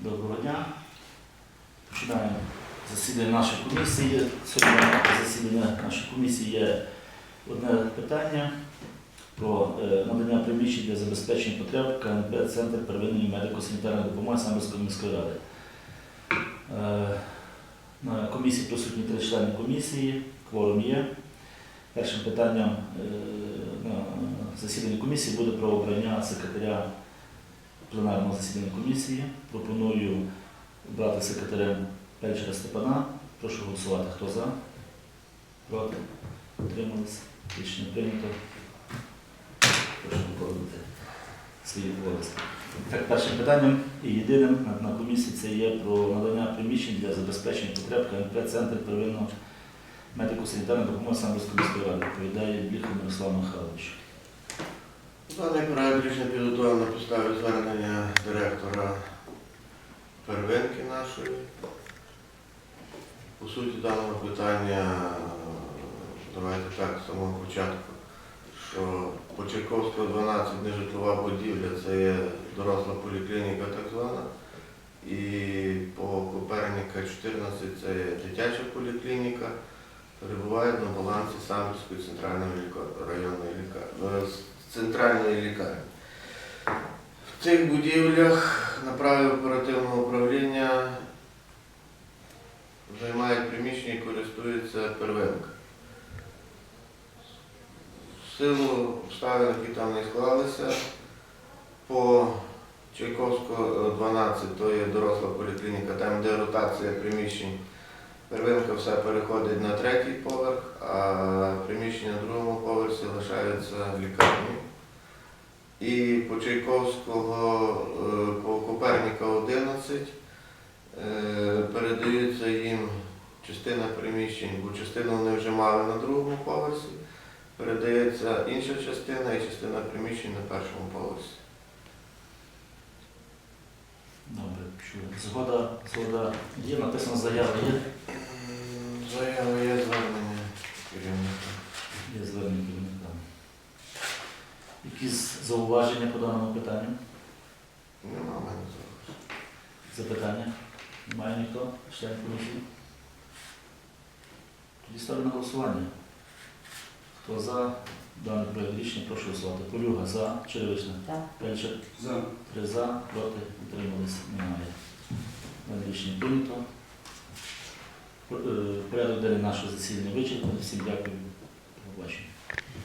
Доброго дня. Починаємо засідання нашої комісії. Сьогодні засідання нашої комісії є одне питання про е, надання приміщень для забезпечення потреб КНП Центр первинної медико-санітарної допомоги Самбірської міської ради. Е, На комісії присутні три члени комісії, кворум є. Першим питанням е, на засіданні комісії буде про обрання секретаря пленарного засідання комісії. Пропоную обрати секретарем Пельчера Степана. Прошу голосувати. Хто за? Проти? Утримались? Рішення прийнято. Прошу виконувати свої обов'язки. Так, першим питанням і єдиним на, комісії це є про надання приміщень для забезпечення потреб КНП Центр первинного медико-санітарної допомоги Самбірської міської ради. Відповідає Бліхов Мирослав Михайлович. Даний проект рішення підготовлено на підставі звернення директора первинки нашої. По суті даного питання, давайте так, з самого початку, що по Чайковського 12 нежитлова будівля, це є доросла поліклініка так звана. І по Коперніка 14 це є дитяча поліклініка. Перебувають на балансі Самбірської центральної районної лікарні центральної лікарні. В цих будівлях на праві оперативного управління займають приміщення і користується первинка. В силу обставин, які там не склалися, по Чайковського е, 12, то є доросла поліклініка, там де ротація приміщень. Первинка все переходить на третій поверх, а приміщення на другому поверсі лишаються лікарні. І по Чайковського, е, по Коперніка 11 е, передаються їм частина приміщень, бо частину вони вже мали на другому поверсі. Передається інша частина і частина приміщень на першому поверсі. Добре, чую. Згода, згода є, написано заява. Заява є звернення керівника. Є звернення керівника. Якісь зауваження по даному питанню? Нема в мене зараз. Запитання? Немає ніхто? Член комісії? Тоді ставлю на голосування. Хто за даний проект рішення, прошу голосувати. Полюга за, Черевична. Так. Пельчер. За. Три за, проти, утримались, немає. Дане рішення прийнято. Е, Порядок денний нашого засідання вичерпано. Всім дякую. Побачення.